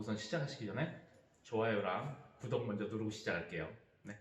우선 시작하시기 전에 좋아요랑 구독 먼저 누르고 시작할게요. 네.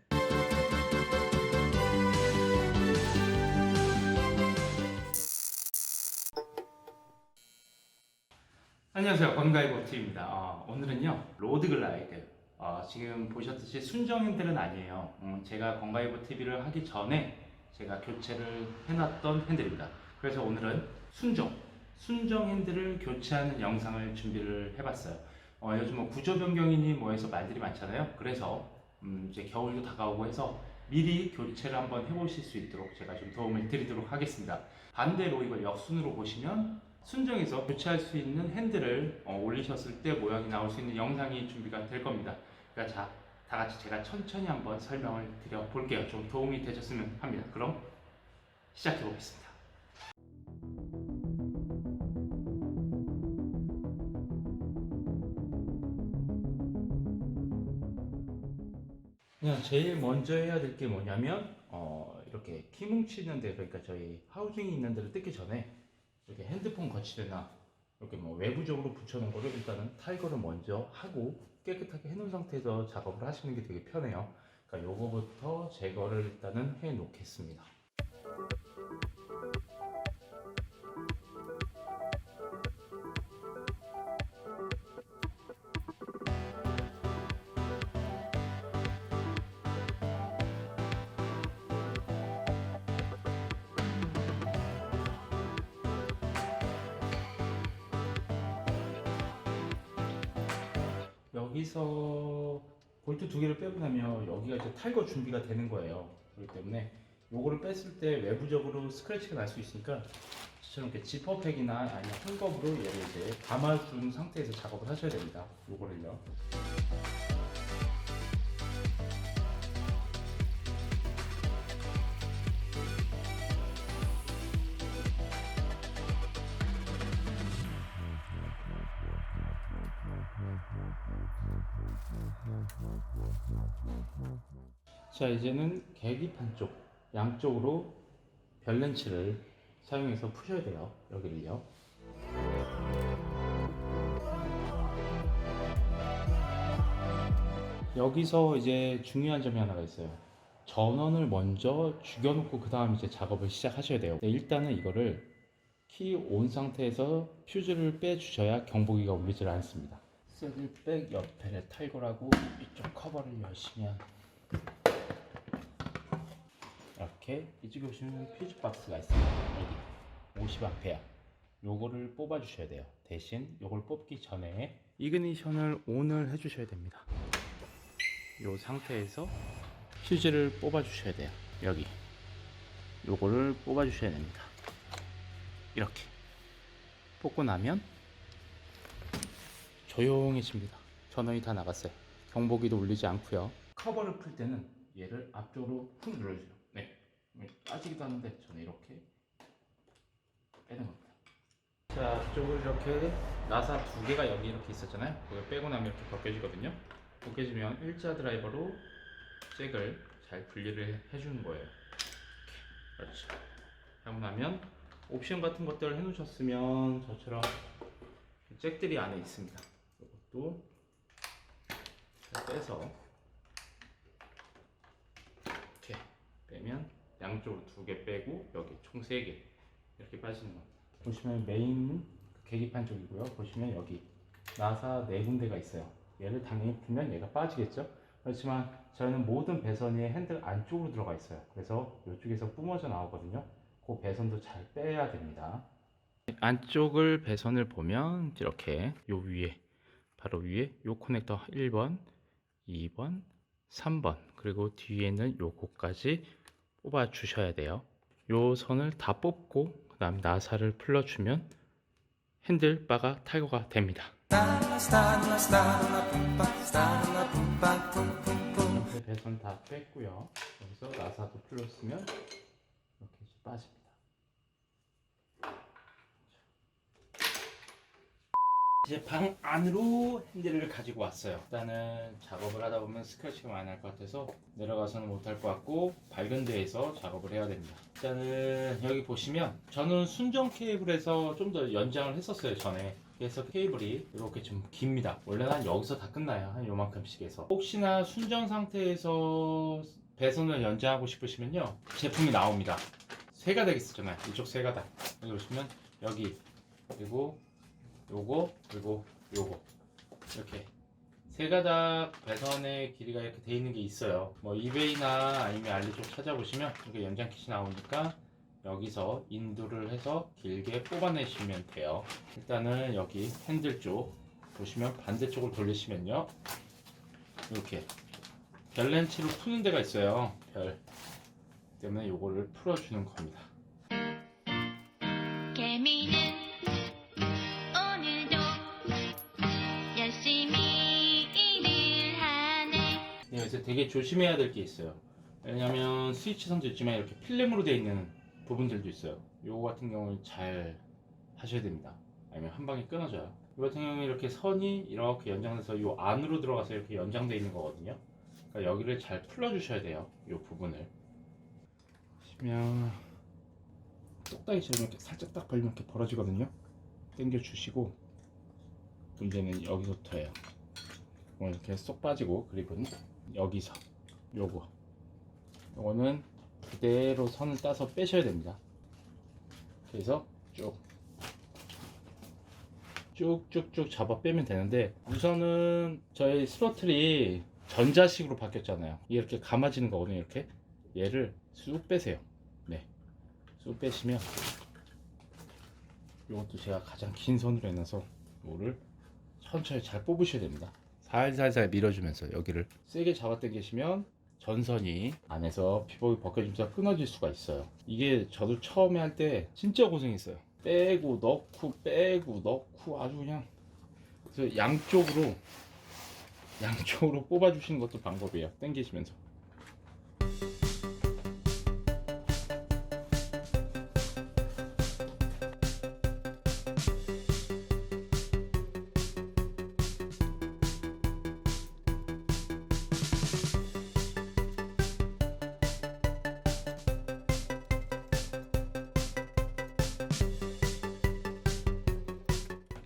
안녕하세요. 건가이버트입니다. 어, 오늘은요, 로드글라이드. 어, 지금 보셨듯이 순정 핸들은 아니에요. 음, 제가 건가이버 TV를 하기 전에 제가 교체를 해놨던 핸들입니다. 그래서 오늘은 순정, 순정 핸들을 교체하는 영상을 준비를 해봤어요. 어, 요즘 뭐 구조 변경이니 뭐 해서 말들이 많잖아요. 그래서 음, 이제 겨울도 다가오고 해서 미리 교체를 한번 해보실 수 있도록 제가 좀 도움을 드리도록 하겠습니다. 반대로 이걸 역순으로 보시면 순정에서 교체할 수 있는 핸들을 어, 올리셨을 때 모양이 나올 수 있는 영상이 준비가 될 겁니다. 그러니까 자, 다 같이 제가 천천히 한번 설명을 드려 볼게요. 좀 도움이 되셨으면 합니다. 그럼 시작해 보겠습니다. 그냥 제일 먼저 해야 될 게 뭐냐면 어, 이렇게 키 뭉치는 데 그러니까 저희 하우징이 있는 데를 뜯기 전에 이렇게 핸드폰 거치대나 이렇게 뭐 외부적으로 붙여놓은 거를 일단은 탈거를 먼저 하고 깨끗하게 해놓은 상태에서 작업을 하시는 게 되게 편해요. 그러니까 요거부터 제거를 일단은 해 놓겠습니다. 여기서 볼트 두 개를 빼고 나면 여기가 이제 탈거 준비가 되는 거예요. 그렇기 때문에 요거를 뺐을 때 외부적으로 스크래치가 날 수 있으니까 저처럼 이렇게 지퍼팩이나 아니면 헝겊으로 얘를 이제 감아준 상태에서 작업을 하셔야 됩니다. 요거를요. 자 이제는 계기판 쪽 양쪽으로 별렌치를 사용해서 푸셔야 돼요. 여기를요. 여기서 이제 중요한 점이 하나가 있어요. 전원을 먼저 죽여놓고 그 다음 이제 작업을 시작하셔야 돼요. 네, 일단은 이거를 키 온 상태에서 퓨즈를 빼주셔야 경보기가 울리질 않습니다 쇠들백 옆에를 탈거하고 이쪽 커버를 한 이렇게 이쪽에 보시면 퓨즈 박스가 있습니다. 여기 50A. 요거를 뽑아 주셔야 돼요. 대신 요걸 뽑기 전에 이그니션을 온을 해 주셔야 됩니다. 요 상태에서 퓨즈를 뽑아 주셔야 돼요. 여기 요거를 뽑아 주셔야 됩니다. 이렇게 뽑고 나면 조용해집니다. 전원이 다 나갔어요. 경보기도 울리지 않고요. 커버를 풀 때는 얘를 앞쪽으로 훅 눌러주세요. 네. 빠지기도 하는데 저는 이렇게 빼는 겁니다. 자, 앞쪽을 이렇게 나사 두 개가 여기 이렇게 있었잖아요. 그걸 빼고 나면 이렇게 벗겨지거든요. 벗겨지면 일자 드라이버로 잭을 잘 분리를 해주는 거예요. 그렇죠. 하고 나면 옵션 같은 것들을 해놓으셨으면 저처럼 잭들이 안에 있습니다. 잘 빼서 이렇게 빼면 양쪽으로 두 개 빼고 여기 총 세 개 이렇게 빠지는 겁니다. 보시면 메인 계기판 쪽이고요. 보시면 여기 나사 네 군데가 있어요. 얘를 당연히 풀면 얘가 빠지겠죠. 그렇지만 저는 모든 배선이 핸들 안쪽으로 들어가 있어요. 그래서 이쪽에서 뿜어져 나오거든요. 그 배선도 잘 빼야 됩니다. 안쪽을 배선을 보면 이렇게 요 위에 바로 위에 요 커넥터 1번, 2번, 3번 그리고 뒤에는 요거까지 뽑아 주셔야 돼요. 요 선을 다 뽑고 그 다음 나사를 풀러 주면 핸들 바가 탈거가 됩니다. 이렇게 배선 다 뺐고요. 여기서 나사도 풀렸으면 이렇게 빠집니다. 이제 방 안으로 핸들을 가지고 왔어요. 일단은 작업을 하다 보면 스크래치가 많이 날 것 같아서 내려가서는 못할 것 같고 밝은 데에서 작업을 해야 됩니다. 일단은 여기 보시면 저는 순정 케이블에서 좀 더 연장을 했었어요 전에 그래서 케이블이 이렇게 좀 깁니다. 원래는 한 여기서 다 끝나요. 한 요만큼씩 해서. 혹시나 순정 상태에서 배선을 연장하고 싶으시면요. 제품이 나옵니다. 세 가닥 있었잖아요. 이쪽 세 가닥. 여기 보시면 여기 그리고 요거 그리고 요거 이렇게 세 가닥 배선의 길이가 이렇게 돼 있는 게 있어요. 뭐 이베이나 아니면 알리 쪽 찾아보시면 이렇게 연장 킷이 나오니까 여기서 인두를 해서 길게 뽑아내시면 돼요. 일단은 여기 핸들 쪽 보시면 반대쪽을 돌리시면요. 이렇게 별 렌치로 푸는 데가 있어요. 별 때문에 요거를 풀어주는 겁니다. 되게 조심해야 될 게 있어요. 왜냐면 스위치 선도 있지만 이렇게 필름으로 되어 있는 부분들도 있어요. 요거 같은 경우는 잘 하셔야 됩니다. 아니면 한 방에 끊어져요. 이 같은 경우는 이렇게 선이 이렇게 연장돼서 요 안으로 들어가서 이렇게 연장되어 있는 거거든요. 그러니까 여기를 잘 풀어주셔야 돼요. 요 부분을. 보시면 똑딱이처럼 이렇게 살짝 딱 벌리면 이렇게 벌어지거든요. 당겨 주시고 문제는 여기서부터예요. 어, 이렇게 쏙 빠지고 그립은 여기서 요거. 요거는 그대로 선을 따서 빼셔야 됩니다. 그래서 쭉. 쭉쭉쭉 잡아 빼면 되는데 우선은 저희 스로틀이 전자식으로 바뀌었잖아요. 이렇게 감아지는 거거든요 이렇게. 얘를 쑥 빼세요. 네쑥 빼시면 이것도 제가 가장 긴 선으로 해놔서 이거를 천천히 잘 뽑으셔야 됩니다. 살살살 밀어주면서 여기를 세게 잡아 당기시면 전선이 안에서 피복이 벗겨지면서 끊어질 수가 있어요. 이게 저도 처음에 할 때 진짜 고생했어요. 빼고 넣고 빼고 넣고 아주 그냥 그래서 양쪽으로 양쪽으로 뽑아주시는 것도 방법이에요. 당기시면서.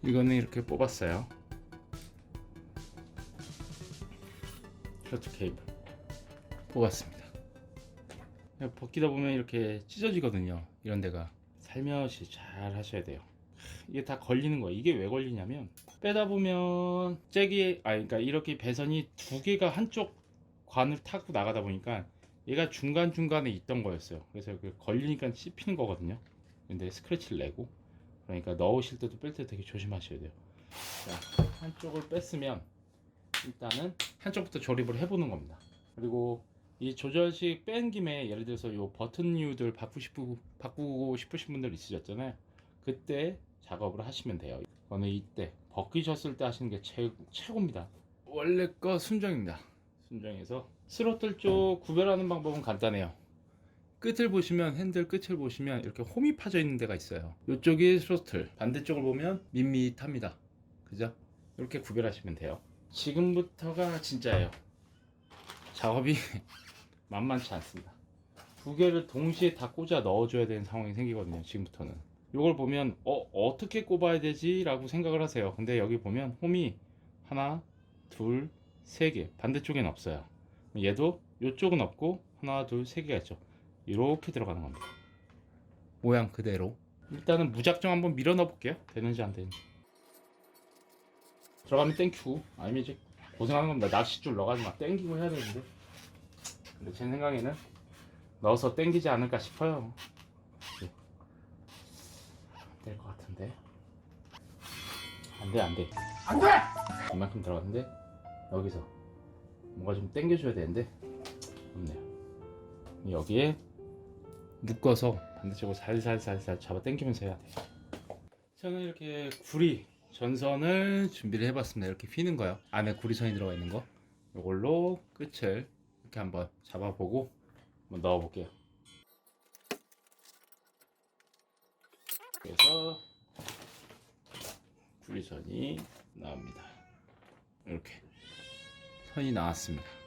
이거는 이렇게 뽑았어요. 셔츠 케이블 뽑았습니다. 벗기다 보면 이렇게 찢어지거든요. 이런 데가 살며시 잘 하셔야 돼요. 이게 다 걸리는 거예요. 이게 왜 걸리냐면 빼다 보면 잭이 아 그러니까 이렇게 배선이 두 개가 한쪽 관을 타고 나가다 보니까 얘가 중간 중간에 있던 거였어요. 그래서 그 걸리니까 씹히는 거거든요. 근데 스크래치를 내고 그러니까 넣으실 때도 뺄 때 되게 조심하셔야 돼요. 자, 한쪽을 뺐으면 일단은 한쪽부터 조립을 해보는 겁니다. 그리고 이 조절식 뺀 김에 예를 들어서 이 버튼류들 바꾸고, 싶으신 분들 있으셨잖아요. 그때 작업을 하시면 돼요. 저는 이때 벗기셨을 때 하시는 게 최고, 최고입니다. 원래 거 순정입니다. 순정에서 스로틀 쪽 구별하는 방법은 간단해요. 끝을 보시면 핸들 끝을 보시면 이렇게 홈이 파져 있는 데가 있어요. 이쪽이 스로틀, 반대쪽을 보면 밋밋합니다. 그죠? 이렇게 구별하시면 돼요. 지금부터가 진짜예요. 작업이 만만치 않습니다. 두 개를 동시에 다 꽂아 넣어줘야 되는 상황이 생기거든요. 지금부터는. 이걸 보면 어 어떻게 꼽아야 되지 라고 생각을 하세요. 근데 여기 보면 홈이 하나, 둘, 세 개. 반대쪽엔 없어요. 얘도 이쪽은 없고 하나, 둘, 세 개가 있죠. 이렇게 들어가는 겁니다. 모양 그대로. 일단은 무작정 한번 밀어 넣어 볼게요. 되는지 안 되는지. 들어가면 땡큐. 아니면 이제 고생하는 겁니다. 낚싯줄 넣어가지고 막 땡기고 해야 되는데. 근데 제 생각에는 넣어서 땡기지 않을까 싶어요. 될 것 같은데. 안 돼, 안 돼. 안 돼! 이만큼 들어갔는데, 여기서 뭔가 좀 땡겨줘야 되는데, 없네요. 여기에 묶어서 반대쪽으로 살살살살 잡아 당기면서 해야 돼요. 저는 이렇게 구리 전선을 준비를 해봤습니다. 이렇게 휘는 거요. 안에 구리선이 들어가 있는 거. 이걸로 끝을 이렇게 한번 잡아보고 한번 넣어볼게요. 그래서 구리선이 나옵니다. 이렇게 선이 나왔습니다.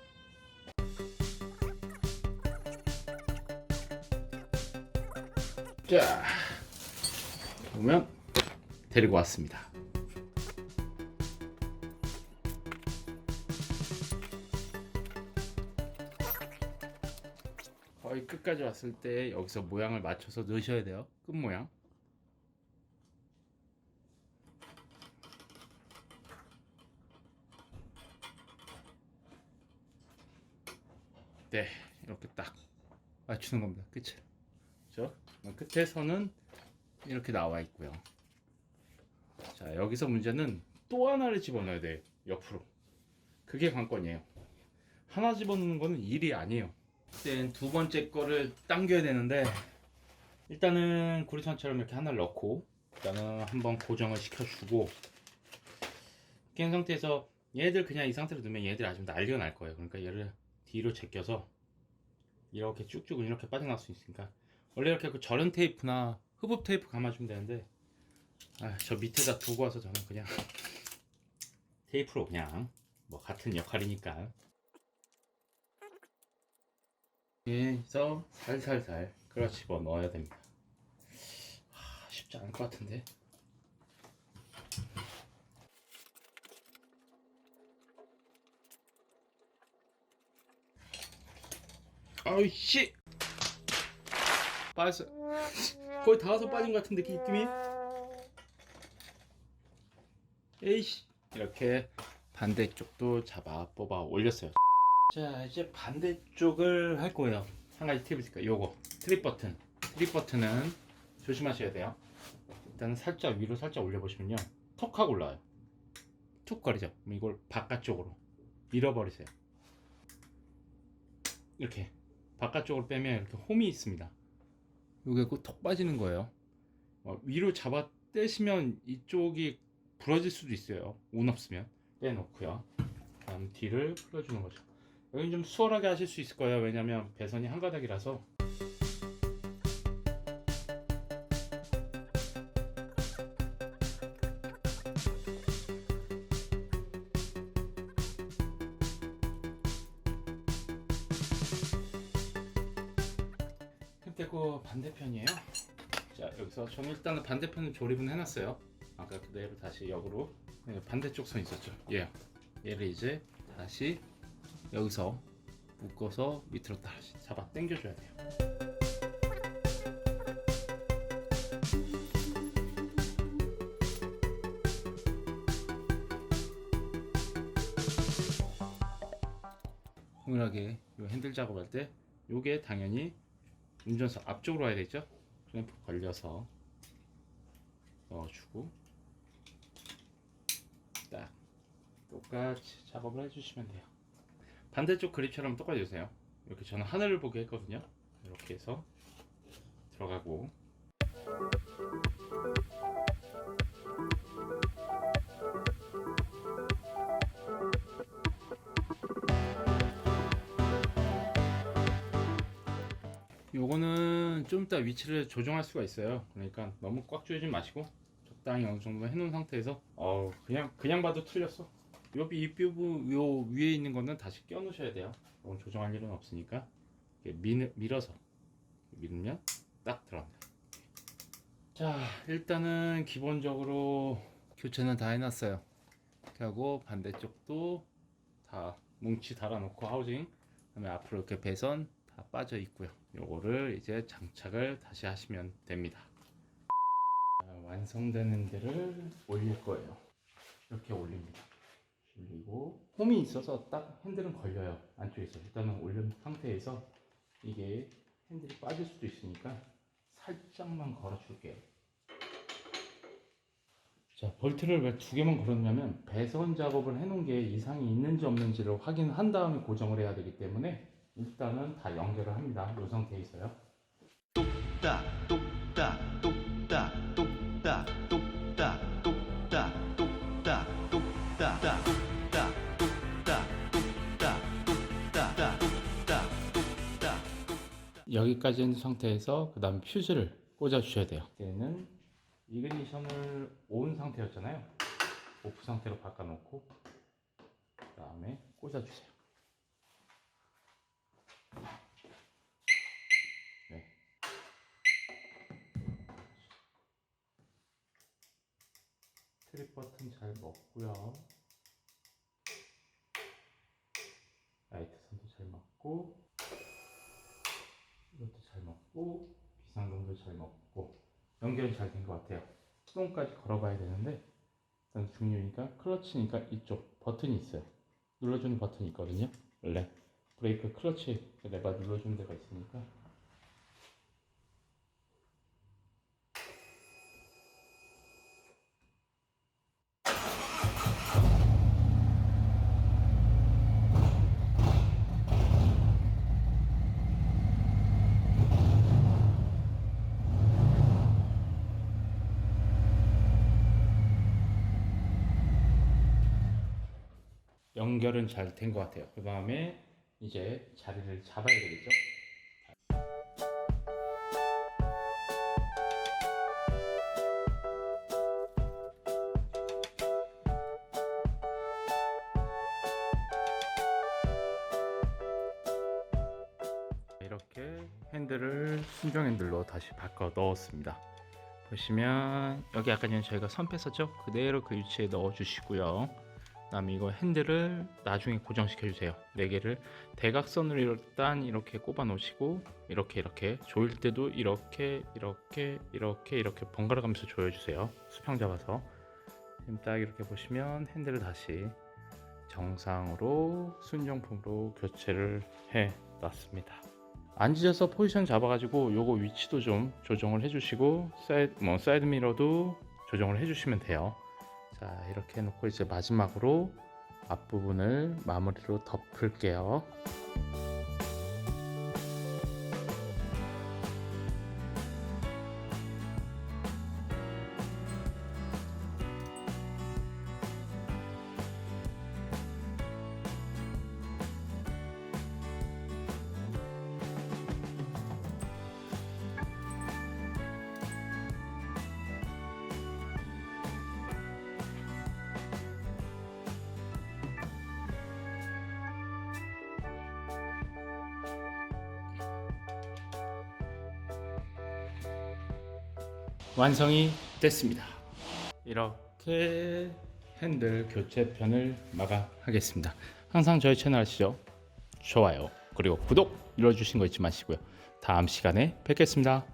자, 보면 데리고 왔습니다. 거의 끝까지 왔을 때 여기서 모양을 맞춰서 넣으셔야 돼요. 끝 모양. 네, 이렇게 딱 맞추는 겁니다. 끝을. 그죠? 끝에서는 이렇게 나와 있고요. 자, 여기서 문제는 또 하나를 집어넣어야 돼요. 옆으로. 그게 관건이에요. 하나 집어넣는 거는 일이 아니에요. 그땐 두 번째 거를 당겨야 되는데 일단은 구리천처럼 이렇게 하나를 넣고 일단은 한번 고정을 시켜주고 깬 상태에서 얘들 그냥 이 상태로 두면 얘들 아주 난리가 날 거예요. 그러니까 얘를 뒤로 제껴서 이렇게 쭉쭉 이렇게 빠져나갈 수 있으니까 원래 이렇게 그 절연 테이프나 흡흡 테이프 감아주면 되는데 아, 저 밑에다 두고 와서 저는 그냥 테이프로 그냥 뭐 같은 역할이니까. 그래서 살살살 끌어 집어 넣어야 됩니다. 하, 쉽지 않을 것 같은데. 아이씨 빠졌어. 거의 다 와서 빠진 것 같은 느낌 느낌이? 에이씨. 이렇게 반대쪽도 잡아 뽑아 올렸어요. 자 이제 반대쪽을 할 거예요. 한 가지 팁이 있을까요? 요거. 트립 버튼. 트립 버튼은 조심하셔야 돼요. 일단 살짝 위로 살짝 올려보시면요. 턱 하고 올라와요. 툭 거리죠. 이걸 바깥쪽으로 밀어버리세요. 이렇게. 바깥쪽으로 빼면 이렇게 홈이 있습니다 요게 톡 빠지는 거예요. 어, 위로 잡아 떼시면 이쪽이 부러질 수도 있어요. 운 없으면 빼놓고요. 다음 뒤를 풀어주는 거죠. 여기 좀 수월하게 하실 수 있을 거예요. 왜냐면 배선이 한 가닥이라서 그리고 반대편이에요. 자 여기서 저는 일단은 반대편을 조립은 해놨어요. 아까 그대로 다시 역으로. 네, 반대쪽 선 있었죠. 얘 얘를 이제 다시 여기서 묶어서 밑으로 다시 잡아 당겨줘야 돼요. 동일하게 이 핸들 작업할 때 요게 당연히 운전석 앞쪽으로 와야 되죠? 클램프 걸려서 넣어주고 딱 똑같이 작업을 해주시면 돼요. 반대쪽 그립처럼 똑같이 해주세요. 이렇게 저는 하늘을 보게 했거든요. 이렇게 해서 들어가고 요거는 좀 이따 위치를 조정할 수가 있어요. 그러니까 너무 꽉 조이지 마시고 적당히 어느 정도 해놓은 상태에서 어 그냥 그냥 봐도 틀렸어. 요 윗부분 요 위에 있는 거는 다시 껴 놓으셔야 돼요. 이건 조정할 일은 없으니까 밀, 밀어서 밀면 딱 들어갑니다. 자 일단은 기본적으로 교체는 다 해놨어요. 이렇게 하고 반대쪽도 다 뭉치 달아놓고 하우징 그다음에 앞으로 이렇게 배선 다 빠져 있고요. 요거를 이제 장착을 다시 하시면 됩니다. 자, 완성되는 데를 올릴 거예요. 이렇게 올립니다. 올리고 홈이 있어서 딱 핸들은 걸려요. 안쪽에서 일단은 올린 상태에서 이게 핸들이 빠질 수도 있으니까 살짝만 걸어 줄게요. 자, 볼트를 왜 두 개만 걸었냐면 배선 작업을 해 놓은 게 이상이 있는지 없는지를 확인한 다음에 고정을 해야 되기 때문에 일단은 다 연결을 합니다. 이 상태에 있어요. 똑딱 똑딱 똑딱 똑딱 똑딱 똑딱 똑딱 똑딱 똑딱 똑딱 똑딱 똑딱 똑딱 똑딱 여기까지 있는 상태에서 그 다음 퓨즈를 꽂아 주셔야 돼요. 이때는 이그니션을 온 상태였잖아요. 오프 상태로 바꿔놓고 그 다음에 꽂아 주세요. 네. 트립 버튼 잘 먹고요. 라이트 선도 잘 맞고 먹고 비상금도 잘 먹고 연결은 잘된 것 같아요. 시동까지 걸어봐야 되는데 일단 중요니까 클러치니까 이쪽 버튼이 있어요. 눌러주는 버튼이 있거든요. 원래 브레이크 클러치 레바 눌러주는 데가 있으니까 연결은 잘 된 것 같아요. 그 다음에 이제 자리를 잡아야 되겠죠. 이렇게 핸들을 순정 핸들로 다시 바꿔 넣었습니다. 보시면 여기 아까 전에 저희가 선 뺐었죠? 그대로 그 위치에 넣어 주시고요. 그다음에 이거 핸들을 나중에 고정시켜 주세요. 네 개를 대각선으로 일단 이렇게 꼽아 놓으시고 이렇게 이렇게 조일 때도 이렇게 이렇게 이렇게 이렇게 번갈아 가면서 조여 주세요. 수평 잡아서 지금 딱 이렇게 보시면 핸들을 다시 정상으로 순정품으로 교체를 해 놨습니다. 앉으셔서 포지션 잡아가지고 요거 위치도 좀 조정을 해주시고 사이드 뭐 사이드 미러도 조정을 해주시면 돼요. 자 이렇게 해놓고 이제 마지막으로 앞부분을 마무리로 덮을게요. 완성이 됐습니다. 이렇게 핸들 교체편을 마감하겠습니다. 항상 저희 채널 아시죠? 좋아요 그리고 구독 눌러주신 거 잊지 마시고요. 다음 시간에 뵙겠습니다.